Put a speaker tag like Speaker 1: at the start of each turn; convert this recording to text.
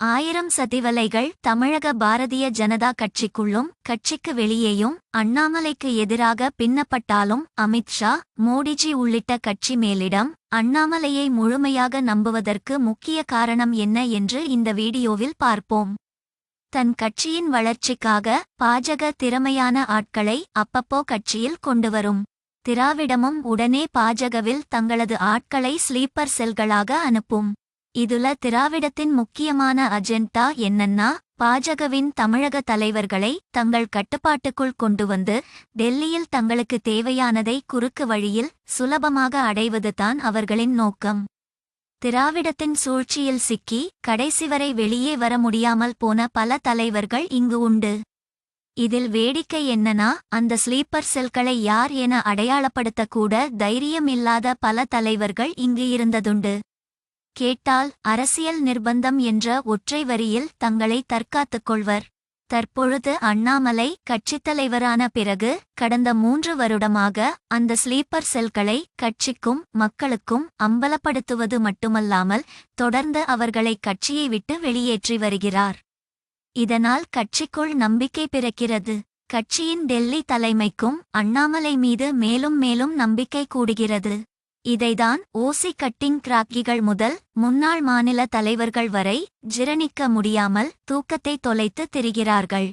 Speaker 1: ஆயிரம் சதிவலைகள் தமிழக பாரதிய ஜனதா கட்சிக்குள்ளும் கட்சிக்கு வெளியேயும் அண்ணாமலைக்கு எதிராக பின்னப்பட்டாலும் அமித்ஷா மோடிஜி உள்ளிட்ட கட்சி மேலிடம் அண்ணாமலையை முழுமையாக நம்புவதற்கு முக்கிய காரணம் என்ன என்று இந்த வீடியோவில் பார்ப்போம். தன் கட்சியின் வளர்ச்சிக்காக பாஜக திறமையான ஆட்களை அப்பப்போ கட்சியில் கொண்டுவரும் திராவிடமும் உடனே பாஜகவில் தங்களது ஆட்களை ஸ்லீப்பர் செல்களாக அனுப்பும். இதுல திராவிடத்தின் முக்கியமான அஜெண்டா என்னன்னா பாஜகவின் தமிழக தலைவர்களை தங்கள் கட்டுப்பாட்டுக்குள் கொண்டு வந்து டெல்லியில் தங்களுக்கு தேவையானதை குறுக்கு வழியில் சுலபமாக அடைவதுதான் அவர்களின் நோக்கம். திராவிடத்தின் சூழ்ச்சியில் சிக்கி கடைசி வரை வெளியே வர முடியாமல் போன பல தலைவர்கள் இங்கு உண்டு. இதில் வேடிக்கை என்னன்னா அந்த ஸ்லீப்பர் செல்களை யார் என அடையாளப்படுத்தக்கூட தைரியம் இல்லாத பல தலைவர்கள் இங்கு இருந்ததுண்டு. கேட்டால் அரசியல் நிர்பந்தம் என்ற ஒற்றை வரியில் தங்களை தற்காத்துக் கொள்வர். தற்பொழுது அண்ணாமலை கட்சித் தலைவரான பிறகு கடந்த மூன்று வருடமாக அந்த ஸ்லீப்பர் செல்களை கட்சிக்கும் மக்களுக்கும் அம்பலப்படுத்துவது மட்டுமல்லாமல் தொடர்ந்து அவர்களை கட்சியை விட்டு வெளியேற்றி வருகிறார். இதனால் கட்சிக்குள் நம்பிக்கை பிறக்கிறது. கட்சியின் டெல்லி தலைமைக்கும் அண்ணாமலை மீது மேலும் மேலும் நம்பிக்கை கூடுகிறது. இதைதான் ஓசி கட்டிங் கிராக்கிகள் முதல் முன்னாள் மாநில தலைவர்கள் வரை ஜிரணிக்க முடியாமல் தூக்கத்தை தொலைத்து திரிகிறார்கள்.